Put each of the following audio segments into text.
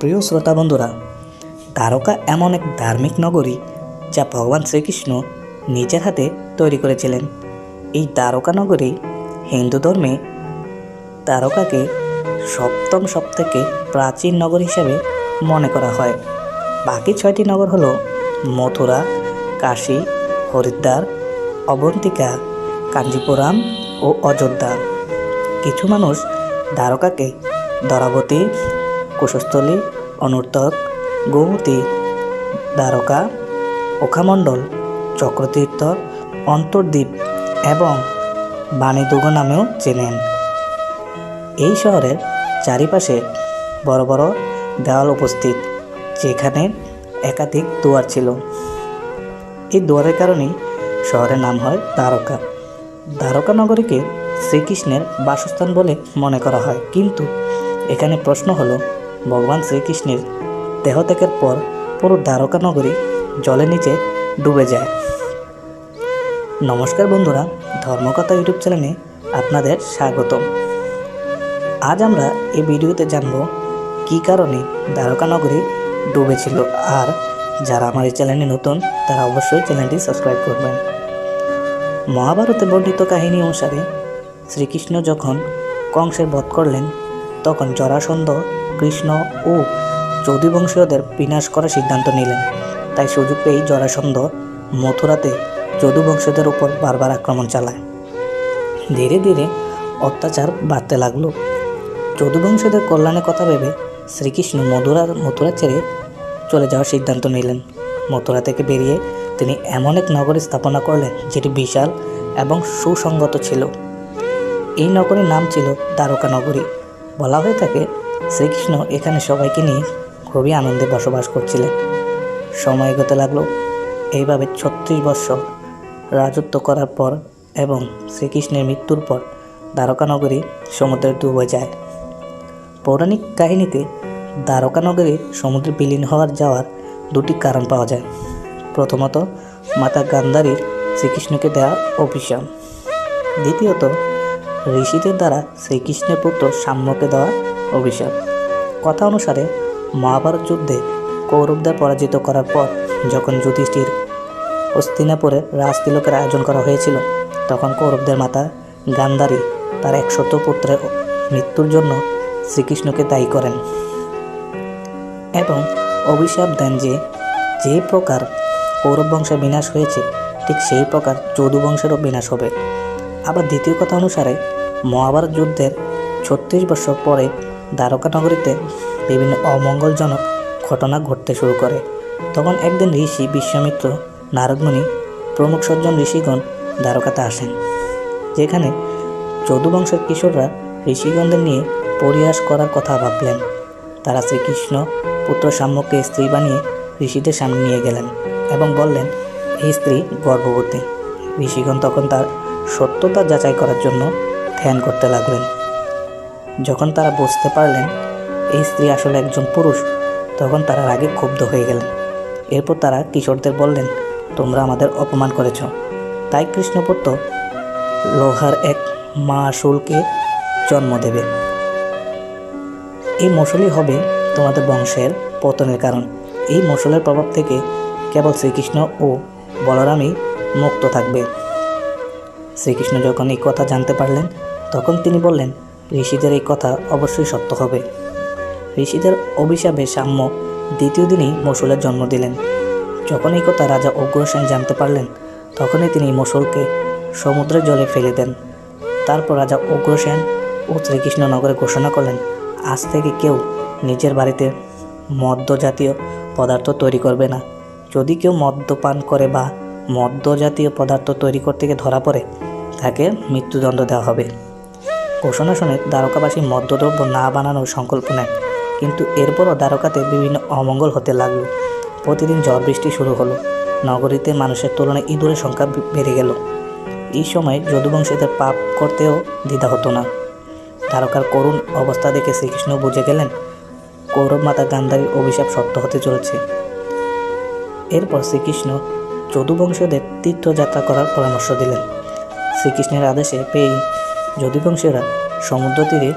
প্রিয় শ্রোতা বন্ধুরা, দ্বারকা এমন এক ধার্মিক নগরী যা ভগবান শ্রীকৃষ্ণ নিজের হাতে তৈরি করেছিলেন। এই দ্বারকা নগরী হিন্দু ধর্মে দ্বারকাকে সপ্তম সবথেকে প্রাচীন নগর হিসেবে মনে করা হয়। বাকি ছয়টি নগর হলো মথুরা, কাশী, হরিদ্বার, অবন্তিকা, কাঞ্জিপুরাম ও অযোধ্যা। কিছু মানুষ দ্বারকাকে দরাবতী কুশস্থলী, অনুর্তক, গোমতী, দ্বারকা, ওখামণ্ডল, চক্রতীর্থ, অন্তর্দ্বীপ এবং বাণীদুর্গ নামেও চেনেন। এই শহরের চারিপাশে বড় বড় দেওয়াল উপস্থিত, যেখানে একাধিক দুয়ার ছিল। এই দুয়ারের কারণেই শহরের নাম হয় দ্বারকা। দ্বারকা নগরীকে শ্রীকৃষ্ণের বাসস্থান বলে মনে করা হয়। কিন্তু এখানে প্রশ্ন হলো ভগবান শ্রীকৃষ্ণের দেহত্যাগের পর পুরো দ্বারকা নগরী জলের নিচে ডুবে যায়। নমস্কার বন্ধুরা, ধর্মকথা ইউটিউব চ্যানেলে আপনাদের স্বাগতম। আজ আমরা এই ভিডিওতে জানব কী কারণে দ্বারকা নগরী ডুবেছিল আর যারা আমার এই চ্যানেলে নতুন, তারা অবশ্যই চ্যানেলটি সাবস্ক্রাইব করবেন। মহাভারতে বর্ণিত কাহিনী অনুসারে শ্রীকৃষ্ণ যখন কংসের বধ করলেন, তখন জরাসন্ধ কৃষ্ণ ও যদুবংশীয়দের বিনাশ করার সিদ্ধান্ত নিলেন। তাই সুযোগ পেয়েই জরাসন্ধ মথুরাতে যদুবংশীয়দের উপর বারবার আক্রমণ চালায়। ধীরে ধীরে অত্যাচার বাড়তে লাগল। যদুবংশীয়দের কল্যাণের কথা ভেবে শ্রীকৃষ্ণ মধুরার মথুরা ছেড়ে চলে যাওয়ার সিদ্ধান্ত নিলেন। মথুরা থেকে বেরিয়ে তিনি এমন এক নগরী স্থাপনা করলেন, যেটি বিশাল এবং সুসংগত ছিল। এই নগরীর নাম ছিল দ্বারকা নগরী। বলা হয়ে থাকে শ্রীকৃষ্ণ এখানে সবাইকে নিয়ে খুবই আনন্দে বসবাস করছিলেন। সময় এগোতে লাগল। এইভাবে ছত্রিশ বৎসর রাজত্ব করার পর এবং শ্রীকৃষ্ণের মৃত্যুর পর দ্বারকা নগরী সমুদ্রে ডুবে যায়। পৌরাণিক কাহিনীতে দ্বারকা নগরী সমুদ্রে বিলীন হওয়ার যাওয়ার দুটি কারণ পাওয়া যায়। প্রথমত, মাতা গান্ধারীর শ্রীকৃষ্ণকে দেওয়া অভিশাপ। দ্বিতীয়ত, ঋষিদের দ্বারা শ্রীকৃষ্ণের পুত্র সাম্যকে দেওয়া অভিশাপ। কথা অনুসারে মহাভারত যুদ্ধে কৌরবদের পরাজিত করার পর যখন যুধিষ্ঠির হস্তিনাপুরে রাজতিলকের আয়োজন করা হয়েছিল, তখন কৌরবদের মাতা গান্ধারী তার একশত পুত্রের মৃত্যুর জন্য শ্রীকৃষ্ণকে দায়ী করেন এবং অভিশাপ দেন যে যে প্রকার কৌরব বংশের বিনাশ হয়েছে, ঠিক সেই প্রকার যদু বংশেরও বিনাশ হবে। আবার দ্বিতীয় কথা অনুসারে মহাভারত যুদ্ধের ছত্রিশ বছর পরে দ্বারকা নগরীতে বিভিন্ন অমঙ্গলজনক ঘটনা ঘটতে শুরু করে। তখন একদিন ঋষি বিশ্বামিত্র নারদমণি প্রমুখ সজ্জন ঋষিগণ দ্বারকাতে আসেন, যেখানে যদুবংশের কিশোররা ঋষিগণদের নিয়ে পরিহাস করার কথা ভাবলেন। তারা শ্রীকৃষ্ণ পুত্র সাম্যকে স্ত্রী বানিয়ে ঋষিদের সামনে নিয়ে গেলেন এবং বললেন এই স্ত্রী গর্ভবতী। ঋষিগণ তখন তার সত্যতা যাচাই করার জন্য ধ্যান করতে লাগলেন। যখন তারা বুঝতে পারলেন এই স্ত্রী আসলে একজন পুরুষ, তখন তারা রাগে ক্ষুব্ধ হয়ে গেলেন। এরপর তারা কিশোরদের বললেন, তোমরা আমাদের অপমান করেছ। তাই কৃষ্ণপুত্র লোহার এক মাসুলকে জন্ম দেবে। এই মশলই হবে তোমাদের বংশের পতনের কারণ। এই মশলের প্রভাব থেকে কেবল শ্রীকৃষ্ণ ও বলরামই মুক্ত থাকবে। শ্রীকৃষ্ণ যখন এই কথা জানতে পারলেন, তখন তিনি বললেন ঋষিদের এই কথা অবশ্যই সত্য হবে। ঋষিদের অভিশাপে সাম্য দ্বিতীয় দিনই মসুলের জন্ম দিলেন। যখন এই কথা রাজা অগ্রসেন জানতে পারলেন, তখনই তিনি মসুলকে সমুদ্রের জলে ফেলে দেন। তারপর রাজা অগ্রসেন ও শ্রীকৃষ্ণনগরে ঘোষণা করলেন, আজ থেকে কেউ নিজের বাড়িতে মদ্য জাতীয় পদার্থ তৈরি করবে না। যদি কেউ মদ্যপান করে বা মদ্য জাতীয় পদার্থ তৈরি করতে গিয়ে ধরা পড়ে, তাকে মৃত্যুদণ্ড দেওয়া হবে। ঘোষণা শুনে দ্বারকাবাসী মদ্যদ্রব্য না বানানোর সংকল্প নেয়। কিন্তু এরপরও দ্বারকাতে বিভিন্ন অমঙ্গল হতে লাগল। প্রতিদিন ঝড় বৃষ্টি শুরু হলো। নগরীতে মানুষের তুলনায় ইঁদুরের সংখ্যা বেড়ে গেল। এই সময় যদুবংশীদের পাপ করতেও দ্বিধা হতো না। দ্বারকার করুণ অবস্থা দেখে শ্রীকৃষ্ণ বুঝে গেলেন কৌরব মাতা গান্ধারীর অভিশাপ সত্য হতে চলেছে। এরপর শ্রীকৃষ্ণ যদুবংশীয়দের তীর্থযাত্রা করার পরামর্শ দিলেন। শ্রীকৃষ্ণের আদেশে পেয়েই যদুবংশীয়রা সমুদ্র তীরে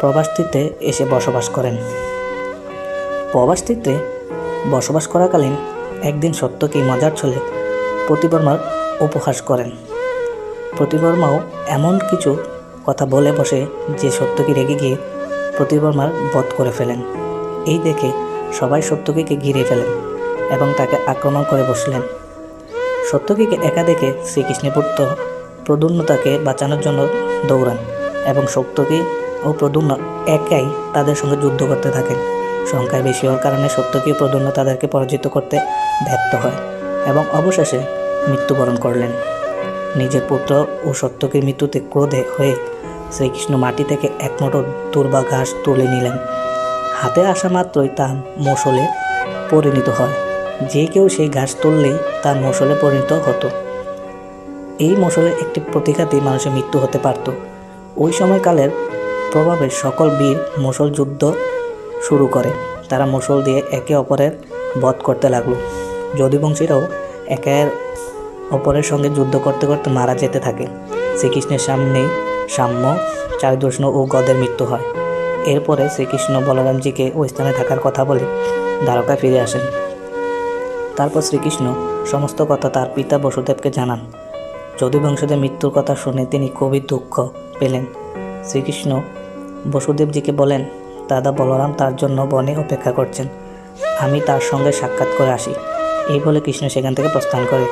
প্রবাসটিতে এসে বসবাস করেন। প্রবাসটিতে বসবাস করাকালীন একদিন সত্যকে মজার ছলে প্রতিবর্মার উপহাস করেন। প্রতিবর্মাও এমন কিছু কথা বলে বসে যে সত্যকে রেগে গিয়ে প্রতিবর্মার বধ করে ফেলেন। এই দেখে সবাই সত্যকীকে ঘিরে ফেলেন এবং তাকে আক্রমণ করে বসলেন। সত্যকীকে একা দেখে শ্রীকৃষ্ণের পুত্র প্রদুন্ন তাকে বাঁচানোর জন্য দৌড়ান এবং সত্যকী ও প্রদুন্ন একাই তাদের সঙ্গে যুদ্ধ করতে থাকেন। সংখ্যায় বেশি হওয়ার কারণে সত্যকী প্রদুন্ন তাদেরকে পরাজিত করতে ব্যর্থ হয় এবং অবশেষে মৃত্যুবরণ করলেন। নিজের পুত্র ও সত্যকীর মৃত্যুতে ক্রোধে হয়ে শ্রীকৃষ্ণ মাটি থেকে এক মোটর দুর্বা ঘাস তুলে নিলেন। হাতে আসা মাত্রই তা মশলে পরিণত হয়। যে কেউ সেই ঘাস তুললেই তার মশলে পরিণত হতো। এই মশলে একটি প্রতিঘাতী মানুষের মৃত্যু হতে পারত। ওই সময়কালের প্রভাবে সকল বীর মশল যুদ্ধ শুরু করে। তারা মশল দিয়ে একে অপরের বধ করতে লাগল। যদুবংশীরাও একে অপরের সঙ্গে যুদ্ধ করতে করতে মারা যেতে থাকে। শ্রীকৃষ্ণের সামনেই সাম্য চারিদূষ্ণ ও গদের মৃত্যু হয়। এরপরে শ্রীকৃষ্ণ বলরামজিকে ওই স্থানে থাকার কথা বলে দ্বারকায় ফিরে আসেন। তারপর শ্রীকৃষ্ণ সমস্ত কথা তার পিতা বসুদেবকে জানান। যদুবংশদের মৃত্যুর কথা শুনে তিনি খুবই দুঃখ পেলেন। শ্রীকৃষ্ণ বসুদেবজিকে বলেন, দাদা বলরাম তার জন্য বনে অপেক্ষা করছেন। আমি তার সঙ্গে সাক্ষাৎ করে আসি। এই বলে কৃষ্ণ সেখান থেকে প্রস্থান করে।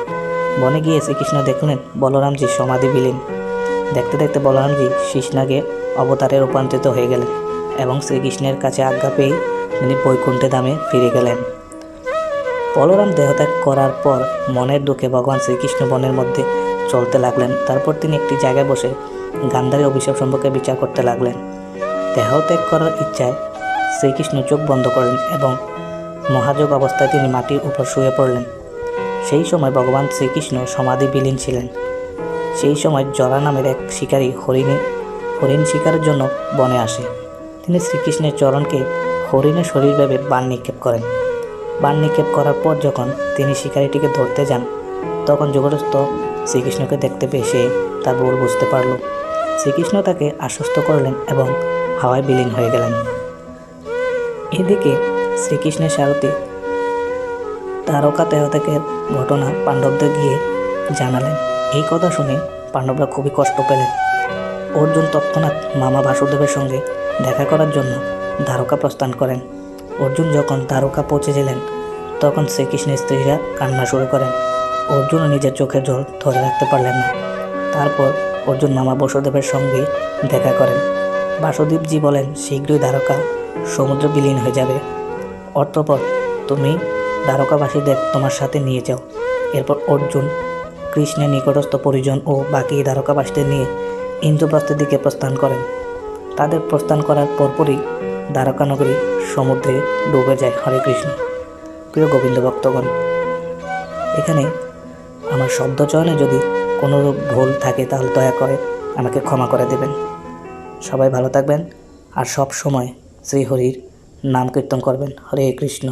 বনে গিয়ে শ্রীকৃষ্ণ দেখলেন বলরামজি সমাধি বিলীন। দেখতে দেখতে বলরামজি শিশনাগে অবতারে রূপান্তরিত হয়ে গেলেন এবং শ্রীকৃষ্ণের কাছে আজ্ঞা পেয়ে তিনি বৈকুণ্ঠে ধামে ফিরে গেলেন। বলরাম দেহত্যাগ করার পর মনের দুঃখে ভগবান শ্রীকৃষ্ণ বনের মধ্যে চলতে লাগলেন। তারপর তিনি একটি জায়গায় বসে গান্ধারী অভিশাপ সম্পর্কে বিচার করতে লাগলেন। দেহ ত্যাগ করার ইচ্ছায় শ্রীকৃষ্ণ চোখ বন্ধ করলেন এবং মহাযোগ অবস্থায় তিনি মাটির উপর শুয়ে পড়লেন। সেই সময় ভগবান শ্রীকৃষ্ণ সমাধি বিলীন ছিলেন। সেই সময় জরা নামের এক শিকারী হরিণে, হরিণ শিকারের জন্য বনে আসে। তিনি শ্রীকৃষ্ণের চরণকে হরিণের শরীর ভেবে বান নিক্ষেপ করেন। বান নিক্ষেপ করার পর যখন তিনি শিকারিটিকে ধরতে যান, তখন জগরস্থ শ্রীকৃষ্ণকে দেখতে পেয়ে সে তার ভুল বুঝতে পারল। শ্রীকৃষ্ণ তাকে আশ্বস্ত করলেন এবং হাওয়ায় বিলীন হয়ে গেলেন। এদিকে শ্রীকৃষ্ণের সারথী তারকা দেহত্যাগের ঘটনা পাণ্ডবদের গিয়ে জানালেন। এই কথা শুনে পাণ্ডবরা খুবই কষ্ট পেলেন। অর্জুন তৎক্ষণাৎ মামা বাসুদেবের সঙ্গে দেখা করার জন্য দ্বারকা প্রস্থান করেন। অর্জুন যখন দ্বারকা পৌঁছে গেলেন, তখন শ্রীকৃষ্ণের স্ত্রীরা কান্না শুরু করেন। অর্জুনও নিজের চোখের জল ধরে রাখতে পারলেন না। তারপর অর্জুন মামা বসুদেবের সঙ্গে দেখা করেন। বাসুদেবজি বলেন, শীঘ্রই দ্বারকা সমুদ্র বিলীন হয়ে যাবে। অর্থপর, তুমি দ্বারকাবাসীদের তোমার সাথে নিয়ে যাও। এরপর অর্জুন কৃষ্ণের নিকটস্থ পরিজন ও বাকি দ্বারকাবাসীদের নিয়ে ইন্দ্রপ্রস্থের দিকে প্রস্থান করেন। তাদের প্রস্থান করার পরপরই দ্বারকানগরী সমুদ্রে ডুবে যায়। হরে কৃষ্ণ। প্রিয় গোবিন্দ ভক্তগণ, এখানে আমার শব্দ চয়নে যদি কোনো ভুল থাকে তাহলে দয়া করে আমাকে ক্ষমা করে দেবেন। সবাই ভালো থাকবেন আর সব সময় শ্রীহরির নাম কীর্তন করবেন। হরে কৃষ্ণ।